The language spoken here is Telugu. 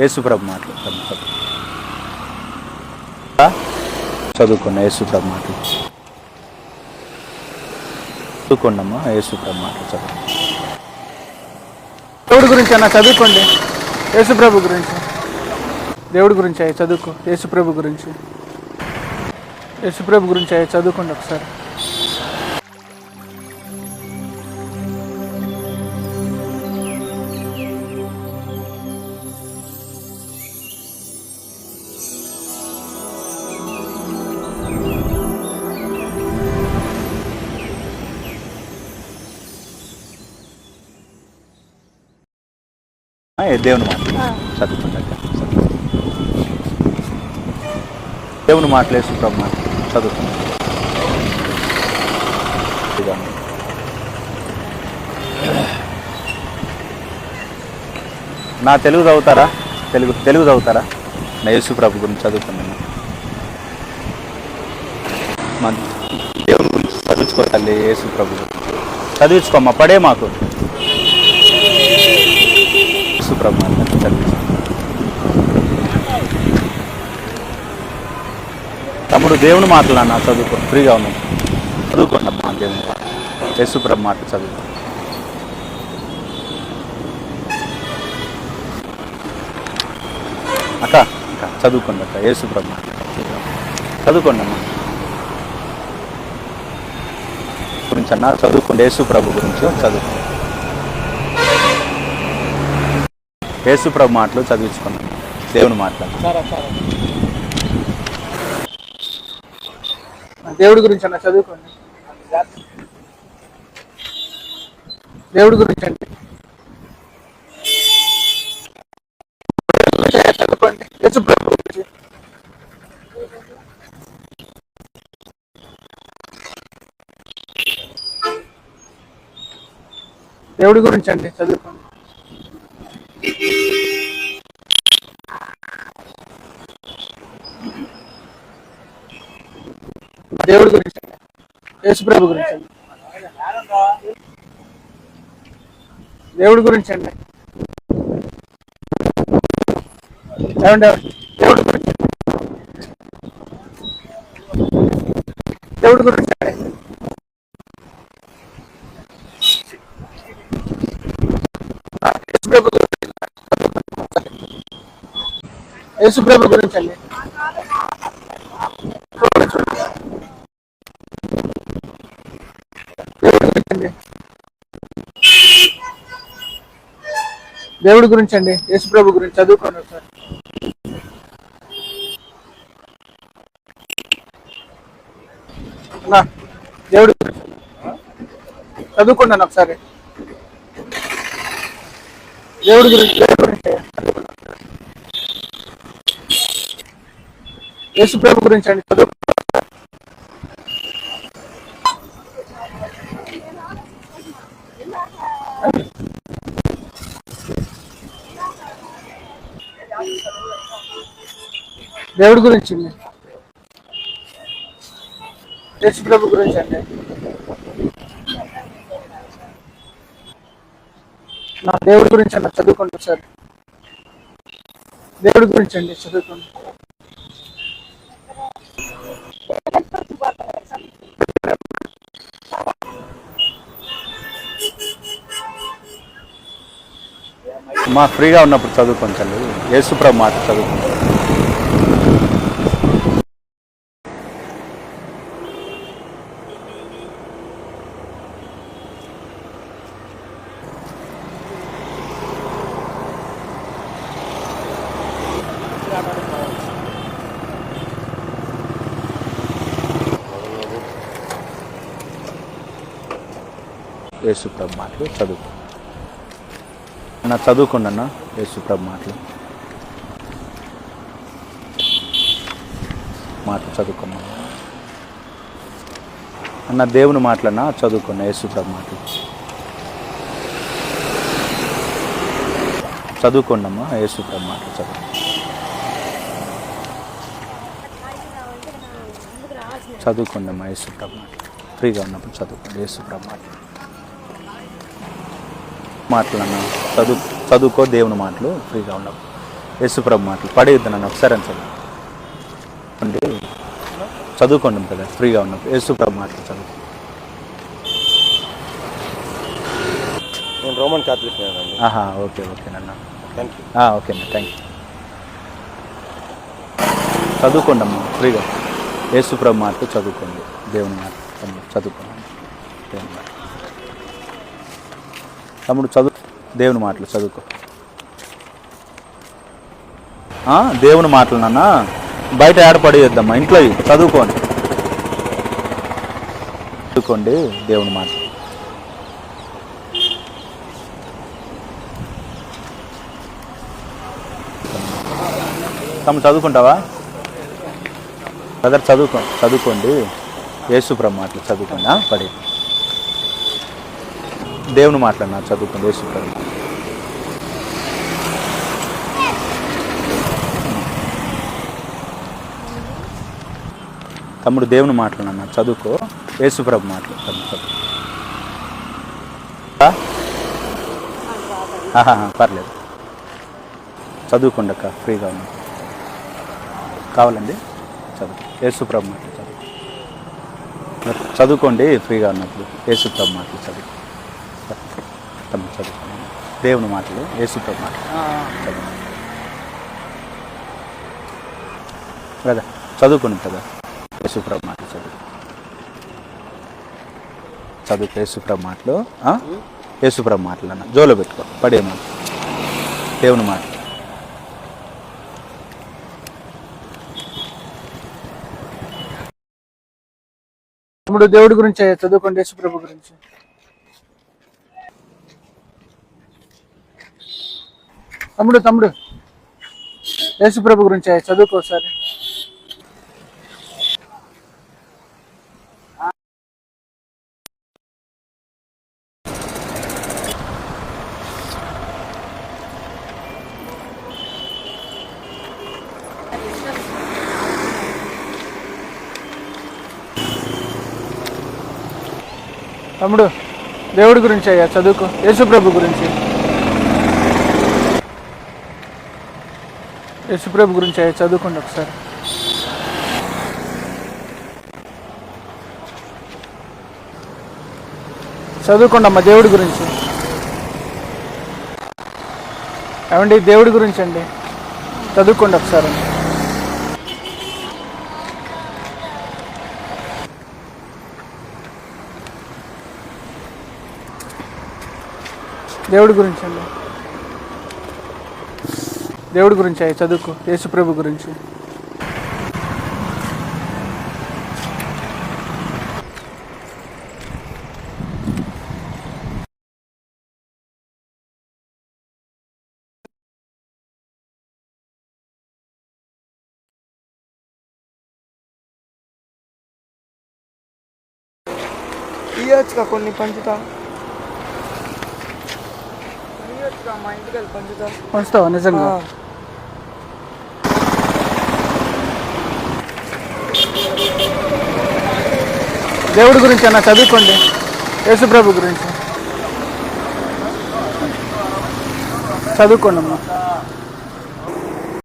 యేసుప్రభు మాటలు చదువుకున్న. యేసుప్రభు మాటలు చదువుకోండమ్మా యేసుప్రభు మాటలు చదువు దేవుడి గురించి అన్న చదువుకోండి. యేసుప్రభు గురించి. దేవుడి గురించి అయ్యి చదువుకో. యేసుప్రభు గురించి. యేసుప్రభు గురించి అయ్యి చదువుకోండి ఒకసారి. దేవుని మాటలు చదువుకుంటాక దేవుని మాటలు యేసుప్రభు మాటలు చదువుకుంటాం నా తెలుగు చదువుతారా? తెలుగు తెలుగు చదువుతారా? నా యేసుప్రభు గురించి చదువుకున్నాను మన దేవుని గురించి చదువుకో తల్లి యేసుప్రభు గురించి. చదివించుకోమ్మా పడే మాకు. యేసుప్రభు తమ్ముడు దేవుని మాటలు అన్న చదువుకో. ఫ్రీగా ఉన్నాను చదువుకోండి అమ్మా దేవుని యేసు యేసుప్రభు మాటలు చదువుకో. అక్క అక్క చదువుకోండి అక్క. యేసుప్రభు మాటలు. చదువుకోండి అమ్మా. గురించి అన్న చదువుకోండి. యేసుప్రభు గురించి చదువుకోండి యేసుప్రభు మాటలు చదివించుకున్నాం. దేవుని మాటలు. దేవుడి గురించి అన్న చదువుకోండి. దేవుడి గురించి అండి. చదువుకోండి. యేసుప్రభు గురించి. దేవుడి గురించి అండి చదువుకోండి. దేవుడి గురించి. యేసుప్రభు గురించి. అండి దేవుడి గురించి అండి. ఏమండి? దేవుడి గురించి. దేవుడి గురించి అండి. యేసుప్రభు గురించి. యేసుప్రభు గురించి అండి. దేవుడి గురించి అండి యేసుప్రభు గురించి చదువుకోండి ఒకసారి. దేవుడి గురించి. చదువుకోండి అన్న ఒకసారి. దేవుడి గురించి దేవుడి గురించి. యేసుప్రభు గురించి అండి చదువు దేవుడి గురించి అండి. యేసు ప్రభు గురించి అండి. నా దేవుడి గురించి అన్న చదువుకోండి సార్. దేవుడి గురించి అండి చదువుకోండి మా ఫ్రీగా ఉన్నప్పుడు చదువుకోండి చల్లు యేసు ప్రభు మాట చదువుకోండి. యేసుప్రభు మాటలు చదువుకో. అన్న చదువుకోండి అన్న యేసుప్రభు మాటలు. మాటలు చదువుకున్నా అన్న దేవుని మాటలన్నా చదువుకున్నా యేసుప్రభు మాటలు. చదువుకోండమ్మా యేసుప్రభు మాటలు చదువు. చదువుకోండమ్మా యేసుప్రభు మాటలు. ఫ్రీగా ఉన్నప్పుడు చదువుకోండి యేసుప్రభు మాటలు. మాటలు అన్న చదువు చదువుకో దేవుని మాటలు ఫ్రీగా ఉన్నప్పుడు యేసుప్రభు మాటలు పడేయద్దు నన్ను ఒకసారి అని చదువు అంటే చదువుకోండి కదా ఫ్రీగా ఉన్నప్పుడు యేసుప్రభు మాటలు చదువు. నేను రోమన్ ఆహా ఓకే ఓకే నన్న. థ్యాంక్ యూ ఓకే అన్న థ్యాంక్ యూ చదువుకోండి అమ్మా ఫ్రీగా. యేసుప్రభు మాటలు చదువుకోండి. దేవుని మాట చదువుకోండి. దేవుని మాట తమ్ముడు చదువు దేవుని మాటలు చదువుకో. దేవుని మాటలు నాన్న. బయట ఏడపడేయొద్దమ్మా ఇంట్లో చదువుకోండి. చదువుకోండి దేవుని మాటలు. తమ్ముడు చదువుకుంటావా? బ్రదర్ చదువుకో చదువుకోండి. యేసుప్రమ్మ మాటలు చదువుకోండి పడేది దేవుని మాట్లాడినా చదువుకోండి యేసుప్రభు తమ్ముడు దేవుని మాట్లాడినా చదువుకో యేసుప్రభు మాటలు తమ్ముడు పర్లేదు. చదువుకోండి అక్క ఫ్రీగా ఉన్నా. కావాలండి? చదువు. యేసుప్రభు మాట్లాడు చదువు. చదువుకోండి ఫ్రీగా ఉన్నప్పుడు యేసుప్రభు మాటలు చదువు. తమ్ముడు చదువుకోండి దేవుని మాటలు యేసుప్రభు మాటలు. చదువు కదా చదువుకోండి కదా. యేసుప్రభు మాటలు చదువు. చదువు యేసుప్రభు మాటలు? యేసుప్రభు మాటలు అన్న. జోలో పెట్టుకో పడే మాట. దేవుని మాట. తమ్ముడు దేవుడి గురించి చదువుకోండి యేసుప్రభు గురించి. తమ్ముడు తమ్ముడు. యేసుప్రభు గురించి చదువుకోసారి తమ్ముడు దేవుడి గురించి అయ్యా చదువుకో. యేసుప్రభు గురించి. యేసుప్రభు గురించి చదువుకోండి ఒకసారి. చదువుకోండమ్మా దేవుడి గురించి. ఏమండి? దేవుడి గురించి అండి. చదువుకోండి ఒకసారి. దేవుడి గురించి అండి. దేవుడి గురించి అయ్యి చదువుకో. యేసుప్రభు గురించి. ఇయ్యొచ్చుగా కొన్ని పంచుతా. పంచుతావా? నిజంగా? దేవుడి గురించి అన్న చదువుకోండి. యేసుప్రభు గురించి. చదువుకోండి అమ్మా